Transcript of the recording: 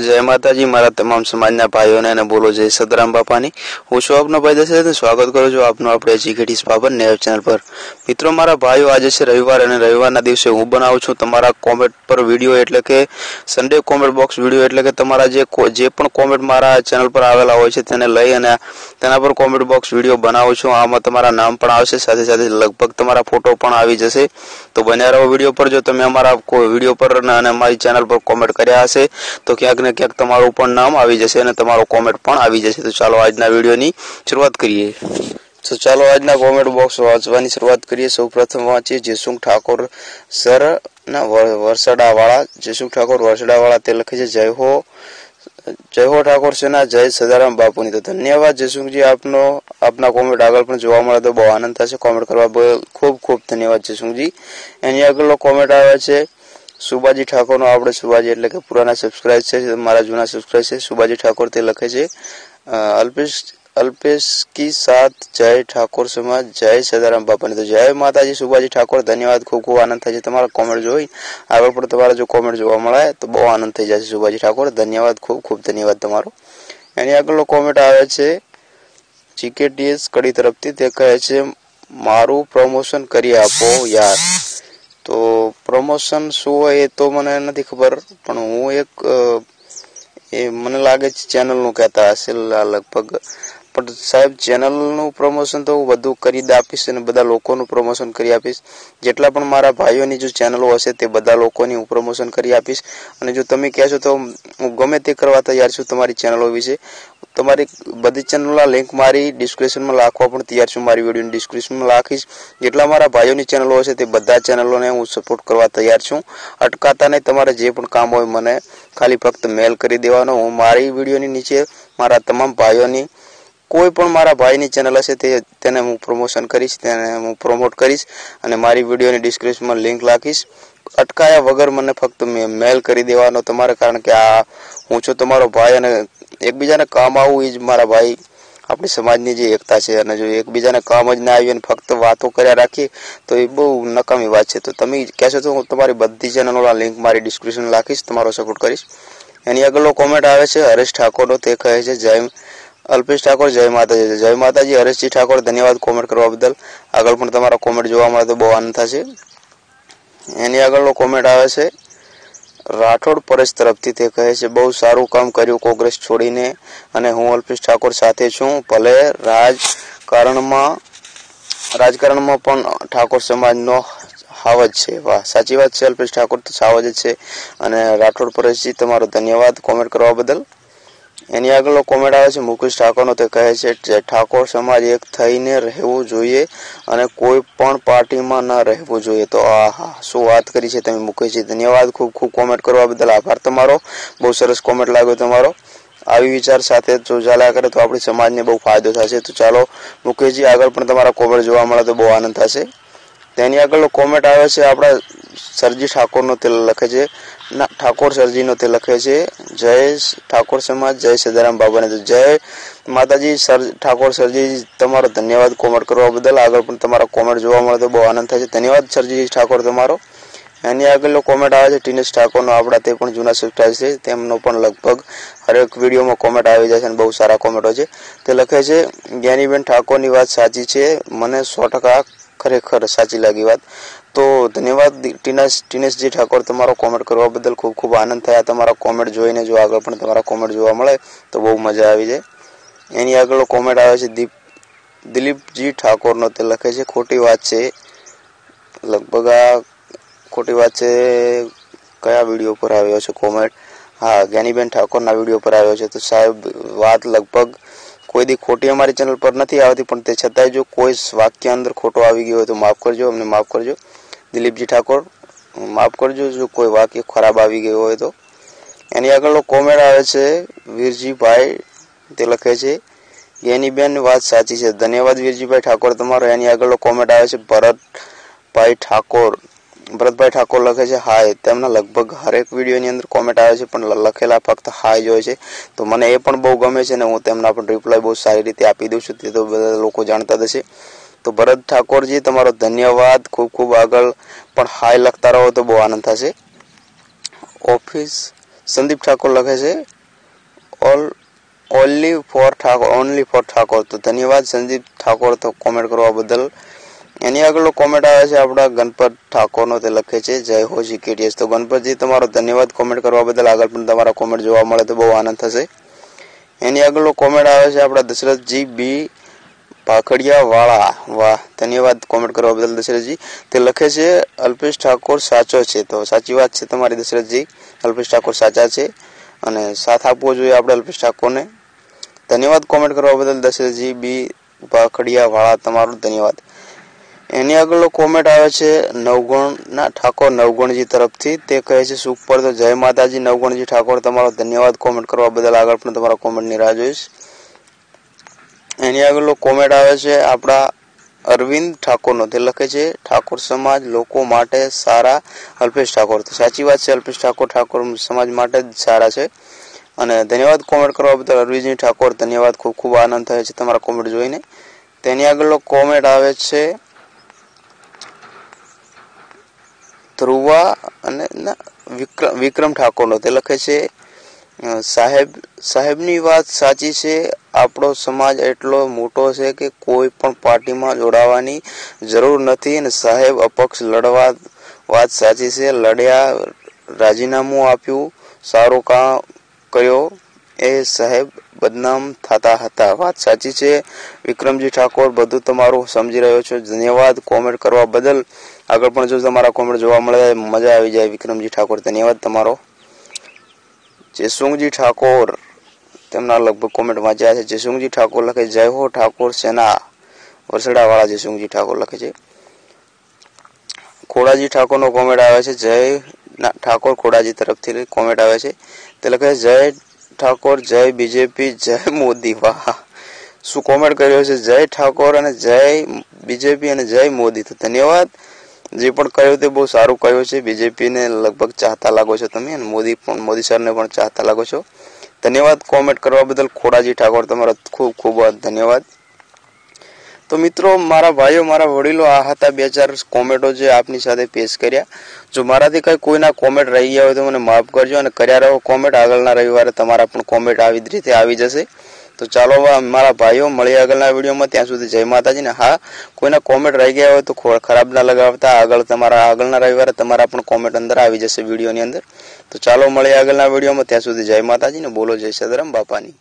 જય માતાજી, મારા તમામ સમાજના ભાઈઓને અને બોલો જય સદરામ બાપાની. હું છું આપનો ભાઈ દશરથ સ્વાગત કરું છું આપનું આપણે જીગેટીસ બાબર નેવ ચેનલ પર. મિત્રો, મારા ભાઈઓ આજે છે રવિવાર અને રવિવારના દિવસે હું બનાવું છું તમારા કોમેન્ટ પર વીડિયો એટલે કે સન્ડે કોમેન્ટ બોક્સ વીડિયો એટલે કે તમારા જે જે પણ કોમેન્ટ મારા ચેનલ પર આવેલા હોય છે તેને લઈ અને તેના પર કોમેન્ટ બોક્સ વીડિયો બનાવું છું. આમાં તમારા નામ પણ આવશે, સાથે સાથે લગભગ તમારા ફોટો પણ આવી જશે. તો બન્યા રહો વીડિયો પર. જો તમે અમારા વીડિયો પર અને અમારી ચેનલ પર કોમેન્ટ કર્યા હશે, તો ક્યાંક ને ક્યાંક તમારું પણ નામ આવી જશે અને તમારો કોમેન્ટ પણ આવી જશે. તો ચાલો આજના વિડીયોની શરૂઆત કરીએ. તો ચાલો આજના કોમેન્ટ બોક્સ વાંચવાની શરૂઆત કરીએ. સૌ પ્રથમ વાંચીએ જેસુંગ ઠાકોર સર ના વરસડાવાળા. જેસુંગ ઠાકોર વરસડાવાળા તે લખે છે, જય હો જય હો ઠાકોર સેના, જય સદારામ બાપુની. તો ધન્યવાદ જયસુંગજી, આપનો, આપના કોમેન્ટ આગળ પણ જોવા મળે તો બહુ આનંદ થશે. કોમેન્ટ કરવા ખૂબ ખૂબ ધન્યવાદ જયસુંગજી. એની આગળનો કોમેન્ટ આવે છે સુબાજી ઠાકોરનો આપણે સુબાજી એટલે કે પુરાના સબસ્ક્રાઇબ છે, મારા જૂના સબસ્ક્રાઇબ છે સુબાજી ઠાકોર તે લખે છે. અલ્પેશ અલ્પેશ કી સાથ જય ઠાકોર સમાજ, જય સદારામ બાપાની તો જય માતાજી, સુભાજી ઠાકોર, ધન્યવાદ, ખૂબ ખૂબ આનંદ થાય છે. તમારા કોમેન્ટ જોઈ, આગળ પણ તમારા જો કોમેન્ટ જોવા મળે, તો બહુ આનંદ થઈ જશે, સુભાજી ઠાકોર. ધન્યવાદ, ખૂબ ખૂબ ધન્યવાદ તમારો. એની આગળનો કોમેન્ટ આવે છે જીકેટીએસ કડી તરફથી તે કહે છે, મારું પ્રમોશન કરી આપો યાર. તો પ્રમોશન શું હોય એ તો મને નથી ખબર, પણ હું એક એ મને લાગે છે ચેનલનું કહેતા હશે લગભગ. પણ સાહેબ ચેનલનું પ્રમોશન તો હું બધું કરી આપીશ અને બધા લોકોનું પ્રમોશન કરી આપીશ. જેટલા પણ મારા ભાઈઓની જો ચેનલો હશે તે બધા લોકોની હું પ્રમોશન કરી આપીશ. અને જો તમે કહેશો તો હું ગમે તે કરવા તૈયાર છું તમારી ચેનલો વિશે. તમારી બધી ચેનલના લિંક મારી ડિસ્ક્રિપ્શનમાં રાખવા પણ તૈયાર છું, મારી વિડીયોની ડિસ્ક્રિપ્શનમાં લાખીશ. જેટલા મારા ભાઈઓની ચેનલો હશે તે બધા ચેનલોને હું સપોર્ટ કરવા તૈયાર છું. અટકાતા નહીં તમારે જે પણ કામ હોય મને ખાલી ફક્ત મેલ કરી દેવાનો. હું મારી વિડીયોની નીચે મારા તમામ ભાઈઓની કોઈ પણ મારા ભાઈની ચેનલ હશે તે તેને હું પ્રમોશન કરીશ, તેને હું પ્રમોટ કરીશ અને મારી વિડીયોની ડિસ્ક્રિપ્શનમાં લિંક રાખીશ અટકાયા વગર મને ફક્ત મેલ કરી દેવાનો તમારે, કારણ કે આ હું છું તમારો ભાઈ અને એકબીજાને કામ આવું એ જ મારા ભાઈ, આપણી સમાજની જે એકતા છે. અને જો એકબીજાને કામ જ ના આવી અને ફક્ત વાતો કર્યા રાખીએ, તો એ બહુ નકામી વાત છે. તો તમે કહેશો તો હું તમારી બધી ચેનલોના લિંક મારી ડિસ્ક્રિપ્શન રાખીશ તમારો સપોર્ટ કરીશ. એની આગળનો કોમેન્ટ આવે છે, હરેશ ઠાકોરનો, તે કહે છે, જય અલ્પેશ ઠાકોર, જય માતાજી. જય માતાજી, હરેશજી ઠાકોર, ધન્યવાદ કોમેન્ટ કરવા બદલ. આગળ પણ તમારા કોમેન્ટ જોવા મળે તો બહુ આનંદ થશે. એની આગળનો કોમેન્ટ આવે છે, રાઠોડ પરેશ તરફથી તે કહે છે, બહુ સારું કામ કર્યું કોંગ્રેસ છોડીને અને હું અલ્પેશ ઠાકોર સાથે છું. ભલે રાજકારણમાં રાજકારણમાં પણ ઠાકોર સમાજનો હાવજ છે. વાહ, સાચી વાત છે અલ્પેશ ઠાકોર, તો સાવજ જ છે. અને રાઠોડ પરેશજી, તમારો ધન્યવાદ કોમેન્ટ કરવા બદલ. એની આગળનો કોમેન્ટ આવે છે. મુકેશ ઠાકોરનો તે કહે છે જે ઠાકોર સમાજ એક થઈને રહેવું જોઈએ અને કોઈ પણ પાર્ટીમાં ન રહેવું જોઈએ. તો આહા, શું વાત કરી છે તમે મુકેશજી? ધન્યવાદ. ખૂબ ખૂબ કોમેન્ટ કરવા બદલ આભાર તમારો. બહુ સરસ કોમેન્ટ લાગ્યો તમારો. આવી વિચાર સાથે જો ચાલ્યા કરે તો આપણી સમાજને બહુ ફાયદો થશે. તો ચાલો, મુકેશજી આગળ પણ તમારા કોમેન્ટ જોવા મળે તો બહુ આનંદ થશે. તેની આગળનો કોમેન્ટ આવે છે આપણા સરજી ઠાકોરનો તે લખે છે. ના, ઠાકોર સરજીનો તે લખે છે. જય ઠાકોર સમાજ, જય સદારામ બાબાને તો જય માતાજી. સર, ઠાકોર સરજી, તમારો ધન્યવાદ કોમેન્ટ કરવા બદલ. આગળ પણ તમારા કોમેન્ટ જોવા મળે તો બહુ આનંદ થાય છે. ધન્યવાદ સરજી ઠાકોર તમારો. એની આગળનો કોમેન્ટ આવે છે ટીનેશ ઠાકોરનો. આપણા તે પણ જૂના સબસ્ક્રાઈબ છે. તેમનો પણ લગભગ હરેક વિડીયોમાં કોમેન્ટ આવી જાય છે અને બહુ સારા કોમેન્ટો છે. તે લખે છે, જ્ઞાનીબેન ઠાકોરની વાત સાચી છે. મને સો ટકા ખરેખર સાચી લાગી વાત. તો ધન્યવાદ ટીનેશ ટીનેશજી ઠાકોર, તમારો કોમેન્ટ કરવા બદલ ખૂબ ખૂબ આનંદ થયા. તમારા કોમેન્ટ જોઈને જો આગળ પણ તમારા કોમેન્ટ જોવા મળે, તો બહુ મજા આવી જાય. એની આગળ કોમેન્ટ આવે છે દીપ દિલીપજી ઠાકોરનો તે લખે છે, ખોટી વાત છે. લગભગ આ ખોટી વાત છે, કયા વીડિયો પર આવ્યો છે કોમેન્ટ હા, જ્ઞાનીબેન ઠાકોરના વીડિયો પર આવ્યો છે. તો સાહેબ, વાત લગભગ કોઈ દી ખોટી અમારી ચેનલ પર નથી આવતી, પણ તે છતાંય જો કોઈ વાક્ય અંદર ખોટો આવી ગયો હોય તો માફ કરજો, અમને માફ કરજો. દિલીપજી ઠાકોર, માફ કરજો, જો કોઈ વાક્ય ખરાબ આવી ગયો હોય તો. એની આગળનો કોમેન્ટ આવે છે, વીરજીભાઈ, તે લખે છે જ્ઞાનીબેન વાત સાચી છે. ધન્યવાદ વીરજીભાઈ ઠાકોર તમારો. એની આગળનો કોમેન્ટ આવે છે, ભરતભાઈ ઠાકોર. ભરતભાઈ ઠાકોર લખે છે, હાય. તેમના લગભગ હરેક વિડીયોની અંદર કોમેન્ટ આવે છે, પણ લખેલા ફક્ત હાય જ હોય છે. તો મને એ પણ બહુ ગમે છે ને હું તેમના પણ રિપ્લાય બહુ સારી રીતે આપી દઉં છું. તે તો બધા લોકો જાણતા જ હશે. તો ભરત ઠાકોરજી, તમારો ધન્યવાદ. ખૂબ ખૂબ આગળ પણ હાય લખતા રહો તો બહુ આનંદ થશે. ઓફિસ સંદીપ ઠાકોર લખે છે. All only for Thakor only for Thakor. તો ધન્યવાદ સંદીપ ઠાકોર તો કોમેન્ટ કરવા બદલ. એની આગળ કોમેન્ટ આવે છે આપણા ગણપત ઠાકોરનો, તે લખે છે, જય હો જી કેટીએસ તો ગણપતજી, તમારો ધન્યવાદ કોમેન્ટ કરવા બદલ આગળ પણ તમારા કોમેન્ટ જોવા મળે તો બહુ આનંદ થશે. એની આગળ કોમેન્ટ આવે છે આપણા દશરથજી બી વાળા વાહ, ધન્યવાદ કોમેન્ટ કરવા બદલ દશરથજી. તે લખે છે, અલ્પેશ ઠાકોર સાચો છે. તો સાચી વાત છે તમારી દશરથજી. અલ્પેશ ઠાકોર સાચા છે અને સાથ આપવો જોઈએ આપણે અલ્પેશ ઠાકોરને. ધન્યવાદ કોમેન્ટ કરવા બદલ દશરથજી. બી વાળા તમારો ધન્યવાદ. એની આગળ કોમેન્ટ આવે છે, નવગુણના ઠાકોર નવગુણજી તરફથી. તે કહે છે સુખ પર તો જય માતાજી, નવગુણજી ઠાકોર, તમારો ધન્યવાદ કોમેન્ટ કરવા બદલ આગળ પણ તમારા કોમેન્ટની રાહ જોઈશ. એની આગળ કોમેન્ટ આવે છે, આપણા અરવિંદ ઠાકોરનો. તે લખે છે, ઠાકોર સમાજ લોકો માટે સારા અલ્પેશ ઠાકોર. સાચી વાત છે, અલ્પેશ ઠાકોર ઠાકોર સમાજ માટે જ સારા છે. અને ધન્યવાદ કોમેન્ટ કરવા બદલ અરવિંદજી ઠાકોર, ધન્યવાદ. ખૂબ ખૂબ આનંદ થાય છે તમારા કોમેન્ટ જોઈને. તેની આગળ કોમેન્ટ આવે છે, ધ્રુવા અને વિક્રમ ઠાકોરનો. તે લખે છે સાહેબ, સાહેબની વાત સાચી છે આપણો સમાજ એટલો મોટો છે કે કોઈ પણ પાર્ટીમાં જોડાવાની જરૂર નથી અને સાહેબ અપક્ષ લડવા વાત સાચી છે. લડ્યા, રાજીનામું આપ્યું, સારું કામ કર્યો એ સાહેબ બદનામ થતા હતા. વાત સાચી છે. વિક્રમજી ઠાકોર બધું તમારું સમજી રહ્યો છો. ધન્યવાદ કોમેન્ટ કરવા બદલ. આગળ પણ જો તમારા કોમેન્ટ જોવા મળે મજા આવી જાય. વિક્રમજી ઠાકોર, ધન્યવાદ તમારો. જેસુંગજી ઠાકોર. તેમના લગભગ કોમેન્ટ વાંચ્યા છે. જયસુંગજી ઠાકોર લખે જય હો ઠાકોર સેના. વરસડાવાળા જયસુંગજી ઠાકોર લખે છે. ખોડાજી ઠાકોરનો કોમેન્ટ આવે છે, જય ઠાકોર ખોડાજી તરફથી કોમેન્ટ આવે છે. તે લખે જય ઠાકોર, જય બીજેપી, જય મોદી. વાહ. શું કોમેન્ટ કર્યો છે? જય ઠાકોર અને જય બીજેપી અને જય મોદી. તો ધન્યવાદ. જે પણ કહ્યું તે બહુ સારું કહ્યું છે. બીજેપીને લગભગ ચાહતા લાગો છો તમે અને મોદી પણ, મોદી સરને પણ ચાહતા લાગો છો. ધન્યવાદ કોમેન્ટ કરવા બદલ ખોડાજી ઠાકોર, તમારો ખૂબ ખૂબ ધન્યવાદ. તો મિત્રો, મારા ભાઈઓ, મારા વડીલો આ હતા બે ચાર કોમેન્ટો જે આપની સાથે પેશ કર્યા. જો મારાથી કંઈ કોઈના કોમેન્ટ રહી ગયા હોય તો મને માફ કરજો અને કર્યા રહો કોમેન્ટ આગળના રવિવારે તમારા પણ કોમેન્ટ આવી જ રીતે આવી જશે. તો ચાલો મારા ભાઈઓ મળીએ આગળના વિડીયોમાં. ત્યાં સુધી જય માતાજી ને હા, કોઈના કોમેન્ટ રહી ગયા હોય તો ખરાબ ના લગાવતા. આગળ તમારા આગળના રવિવારે તમારા પણ કોમેન્ટ અંદર આવી જશે વિડીયોની અંદર. તો ચાલો મળીએ આગળના વિડીયોમાં. ત્યાં સુધી જય માતાજી ને બોલો જય સદરામ બાપાની.